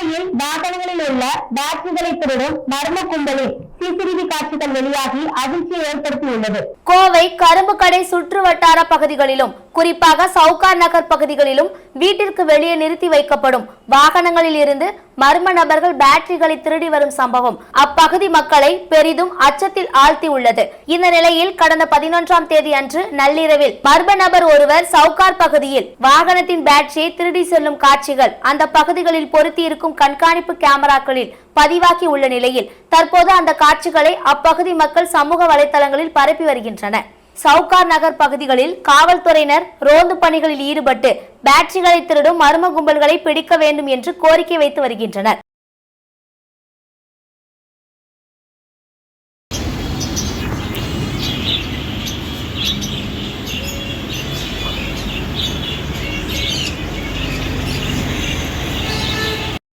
கோவையில் வாகனங்களில் உள்ள பேட்டரிகளை திருடும் மர்ம கும்பலில் சிசிடிவி காட்சிகள் வெளியாகி அதிர்ச்சியை ஏற்படுத்தியுள்ளது. கோவை கரும்பு கடை சுற்று வட்டார பகுதிகளிலும் குறிப்பாக சவுகார் நகர் பகுதிகளிலும் வீட்டிற்கு வெளியே நிறுத்தி வைக்கப்படும். வாகனங்களில் இருந்து மர்ம நபர்கள் பேட்டரிகளை திருடி வரும் சம்பவம். அப்பகுதி மக்களை பெரிதும் அச்சத்தில் ஆழ்த்தி உள்ளது இந்த நிலையில் கடந்த பதினொன்றாம் தேதி அன்று நள்ளிரவில் மர்ம நபர் ஒருவர் சவுகார் பகுதியில் வாகனத்தின் பேட்டரியை திருடி செல்லும் காட்சிகள் அந்த பகுதிகளில் பொருத்தி இருக்கும் கண்காணிப்பு கேமராக்களில் பதிவாகி உள்ள நிலையில் தற்போது அந்த காட்சிகளை அப்பகுதி மக்கள் சமூக வலைதளங்களில் பரப்பி வருகின்றனர். சவுகார் நகர் பகுதிகளில் காவல்துறையினர் ரோந்து பணிகளில் ஈடுபட்டு பேட்டரிகளை திருடும் மர்ம கும்பல்களை பிடிக்க வேண்டும் என்று கோரிக்கை வைத்து வருகின்றனர்.